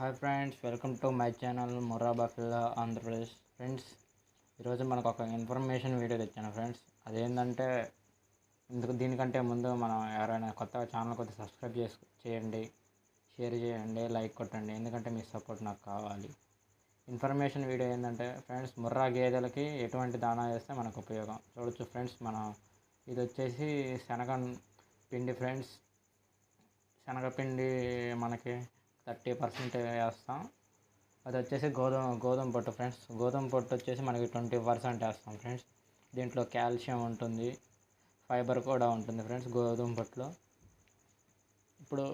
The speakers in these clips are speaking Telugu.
Hi friends welcome to my channel Murrah buffalo Andhra Pradesh. Friends ఈరోజు మనకు ఒక ఇన్ఫర్మేషన్ వీడియో తెచ్చాను ఫ్రెండ్స్. అదేంటంటే ఇందుకు దీనికంటే ముందు మనం ఎవరైనా కొత్తగా ఛానల్ కొద్దిగా సబ్స్క్రైబ్ చేసు చేయండి. షేర్ చేయండి లైక్ కొట్టండి. ఎందుకంటే మీ సపోర్ట్ నాకు కావాలి. ఇన్ఫర్మేషన్ వీడియో ఏంటంటే ఫ్రెండ్స్ ముర్రా గేదెలకి ఎటువంటి దానా వేస్తే మనకు ఉపయోగం. చూడొచ్చు ఫ్రెండ్స్ మనం ఇది వచ్చేసి శనగ పిండి ఫ్రెండ్స్. శనగపిండి మనకి థర్టీ పర్సెంట్ వేస్తాం. అది వచ్చేసి గోధుమ గోధుమ పొట్టు ఫ్రెండ్స్. గోధుమ పొట్టు వచ్చేసి మనకి ట్వంటీ పర్సెంట్ వేస్తాం ఫ్రెండ్స్. దీంట్లో కాల్షియం ఉంటుంది. ఫైబర్ కూడా ఉంటుంది ఫ్రెండ్స్ గోధుమ పొట్టులో. ఇప్పుడు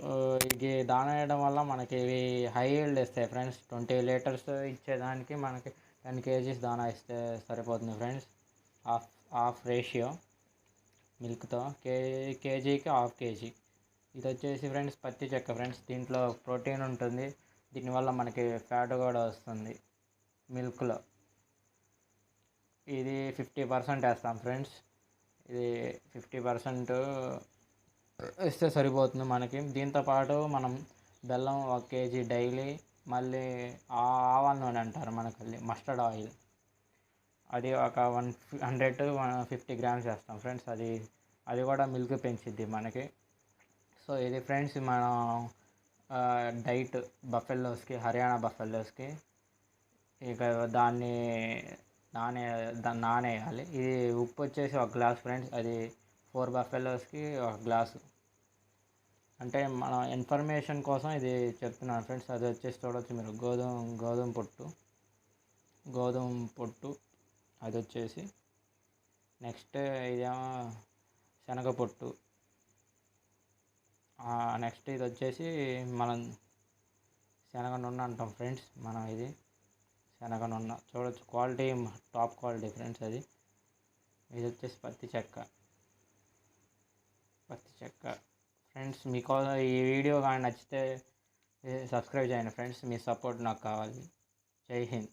ఇది దాన వేయడం వల్ల మనకి ఇవి హై ఈల్డ్ ఇస్తాయి ఫ్రెండ్స్. ట్వంటీ లీటర్స్ ఇచ్చేదానికి మనకి టెన్ కేజీస్ దానా ఇస్తే సరిపోతుంది ఫ్రెండ్స్. హాఫ్ హాఫ్ రేషియో మిల్క్తో. కే కేజీకి హాఫ్ కేజీ. ఇది వచ్చేసి ఫ్రెండ్స్ పత్తి చెక్క ఫ్రెండ్స్. దీంట్లో ప్రోటీన్ ఉంటుంది. దీనివల్ల మనకి ఫ్యాట్ కూడా వస్తుంది. మిల్క్లో. ఇది ఫిఫ్టీ పర్సెంట్ వేస్తాం ఫ్రెండ్స్. ఇది ఫిఫ్టీ పర్సెంట్ ఇస్తే సరిపోతుంది మనకి. దీంతో పాటు మనం బెల్లం ఒక కేజీ డైలీ మళ్ళీ ఆవాల నూనె అంటారు మనకి మస్టర్డ్ ఆయిల్. అది ఒక one hundred to one fifty grams వేస్తాం ఫ్రెండ్స్. అది అది కూడా మిల్క్ పెంచిద్ది మనకి. సో ఇది ఫ్రెండ్స్ మనం డైట్ బఫెల్లోస్కి హర్యానా బఫెల్లోస్కి ఇక దాన్ని నానే దాన్ని నానేయాలి. ఇది ఉప్పు వచ్చేసి ఒక గ్లాస్ ఫ్రెండ్స్. అది ఫోర్ బఫెల్లోస్కి ఒక గ్లాసు. అంటే మన ఇన్ఫర్మేషన్ కోసం ఇది చెప్తున్నాను ఫ్రెండ్స్. అది వచ్చేసి చూడవచ్చు మీరు. గోధుమ గోధుమ పొట్టు. గోధుమ పొట్టు. అది వచ్చేసి నెక్స్ట్ ఇదేమో శనగ పొట్టు. నెక్స్ట్ ఇది వచ్చేసి మనం శనగ నూనె అంటాం ఫ్రెండ్స్ మనం ఇది శనగ నూనె చూడొచ్చు క్వాలిటీ టాప్ క్వాలిటీ ఫ్రెండ్స్ అది. ఇది వచ్చేసి పత్తి చెక్క. పత్తి చెక్క. ఫ్రెండ్స్ మీకోసం ఈ వీడియో కానీ నచ్చితే సబ్స్క్రైబ్ చేయండి ఫ్రెండ్స్ మీ సపోర్ట్ నాకు కావాలి. జై హింద్.